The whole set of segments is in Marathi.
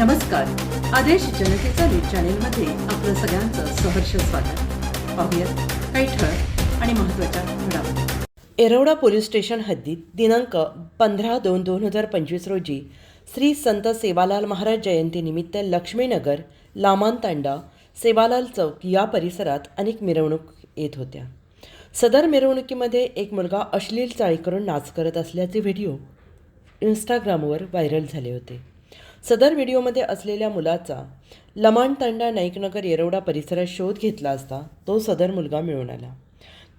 नमस्कार. आदेश जनतेचा न्यूज चॅनेलमध्ये आपलं सगळ्यांचं सहर्ष स्वागत. पाहूयात काही ठळक आणि महत्त्वाच्या घडामोडी. येरवडा पोलीस स्टेशन हद्दीत दिनांक पंधरा दोन दोन हजार पंचवीस रोजी श्री संत सेवालाल महाराज जयंतीनिमित्त लक्ष्मीनगर लामानतांडा सेवालाल चौक या परिसरात अनेक मिरवणूक येत होत्या. सदर मिरवणुकीमध्ये एक मुलगा अश्लील चाळी करून नाच करत असल्याचे व्हिडिओ इंस्टाग्रामवर व्हायरल झाले होते. सदर व्हिडिओमध्ये असलेल्या मुलाचा लमाण तांडा नाईकनगर येरवडा परिसरात शोध घेतला असता तो सदर मुलगा मिळून आला.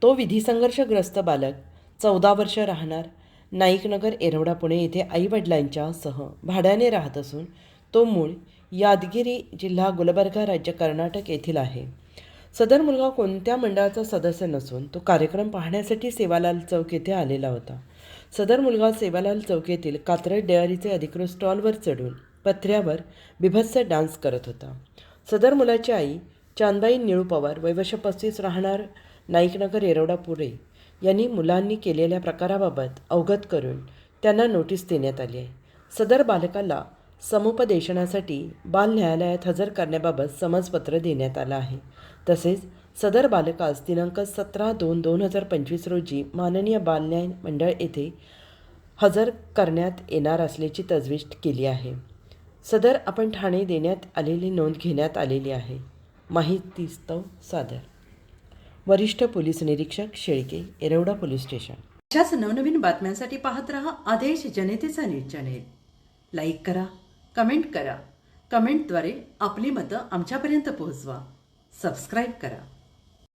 तो विधीसंघर्षग्रस्त बालक चौदा वर्ष राहणार नाईकनगर येरवडा पुणे येथे आईवडिलांच्या सह भाड्याने राहत असून तो मूळ यादगिरी जिल्हा गुलबर्गा राज्य कर्नाटक येथील आहे. सदर मुलगा कोणत्या मंडळाचा सदस्य नसून तो कार्यक्रम पाहण्यासाठी सेवालाल चौक येथे आलेला होता. सदर मुलगा सेवालाल चौक येथील कात्रज डेअरीचे अधिकृत स्टॉलवर चढून पत्र्यावर बिभत्स डान्स करत होता. सदर मुलाची आई चांदबाई निळू पवार वैवश पस्तीस राहणार नाईकनगर येरवडापुरे यांनी मुलांनी केलेल्या प्रकाराबाबत अवगत करून त्यांना नोटीस देण्यात आली आहे. सदर बालकाला समुपदेशनासाठी बाल न्यायालयात हजर करण्याबाबत समजपत्र देण्यात आलं आहे. तसेच सदर बालकास दिनांक सतरा दोन दोन हजार पंचवीस रोजी माननीय बाल न्याय मंडळ येथे हजर करण्यात येणार असल्याची तजवीज केली आहे. सदर आपण ठाणे देण्यात आलेली नोंद घेण्यात आलेली आहे. माहितीस्तव सादर. वरिष्ठ पोलीस निरीक्षक शेळके येरवडा पोलीस स्टेशन. अशाच नवनवीन बातम्यांसाठी पाहत रहा आदेश जनतेचा न्यूज चॅनेल. लाईक करा कमेंट करा. कमेंटद्वारे आपली मतं आमच्यापर्यंत पोहोचवा. सबस्क्राईब करा.